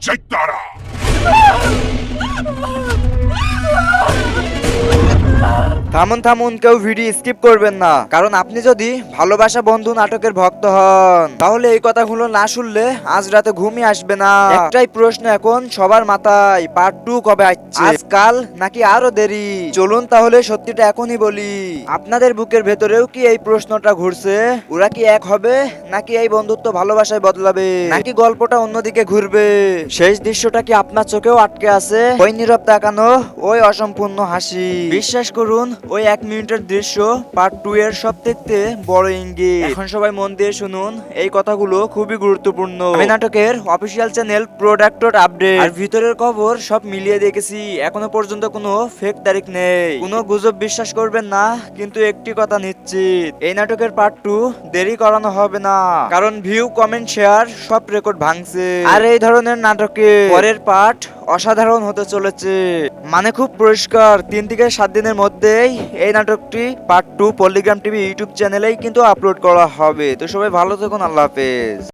ジェッタラ থামুন থামুন, কেউ ভিডিও স্কিপ করবেন না। কারণ আপনি যদি ভালোবাসা বন্ধু নাটকের ভক্ত হন, তাহলে এই কথাগুলো না শুনলে আজ রাতে ঘুমই আসবে না। একটাই প্রশ্ন এখন সবার মাথায় পার্ট টু কবে আসছে? আজকাল নাকি আরও দেরি? চলুন তাহলে সত্যিটা এখনই বলি। আপনাদের বুকের ভেতরেও কি এই প্রশ্নটা ঘুরছে? ওরা কি এক হবে, নাকি এই বন্ধুত্ব ভালোবাসায় বদলাবে? নাকি গল্পটা অন্যদিকে ঘুরবে? শেষ দৃশ্যটা কি আপনার চোখেও আটকে আছে? ওই নীরব তাকানো, ওই অসম্পূর্ণ হাসি। বিশ্বাস করুন ওই এক মিনিটের দৃশ্য পার্ট টু এর সব থেকে বড় ইঙ্গিত। এখন সবাই মন দিয়ে শুনুন এই কথাগুলো খুবই গুরুত্বপূর্ণ। আমি নাটকের অফিসিয়াল চ্যানেল প্রোডাক্ট আপডেট আর ভিতরের খবর সব মিলিয়ে দেখেছি এখনও পর্যন্ত কোনো ফেক তারিখ নেই। কোনো গুজব বিশ্বাস করবেন না কিন্তু একটি কথা নিশ্চিত এই নাটকের পার্ট টু দেরি করানো হবে না। কারণ ভিউ কমেন্ট শেয়ার সব রেকর্ড ভাঙছে। আর এই ধরনের নাটকে পরের পার্ট অসাধারণ হতে চলেছে। মানে খুব পরিষ্কার। তিন থেকে সাত দিনের মধ্যেই এই নাটকটি part two Palligram TV YouTube চ্যানেলেই কিন্তু আপলোড করা হবে। তো সবাই ভালো থাকুন, আল্লাহ হাফেজ।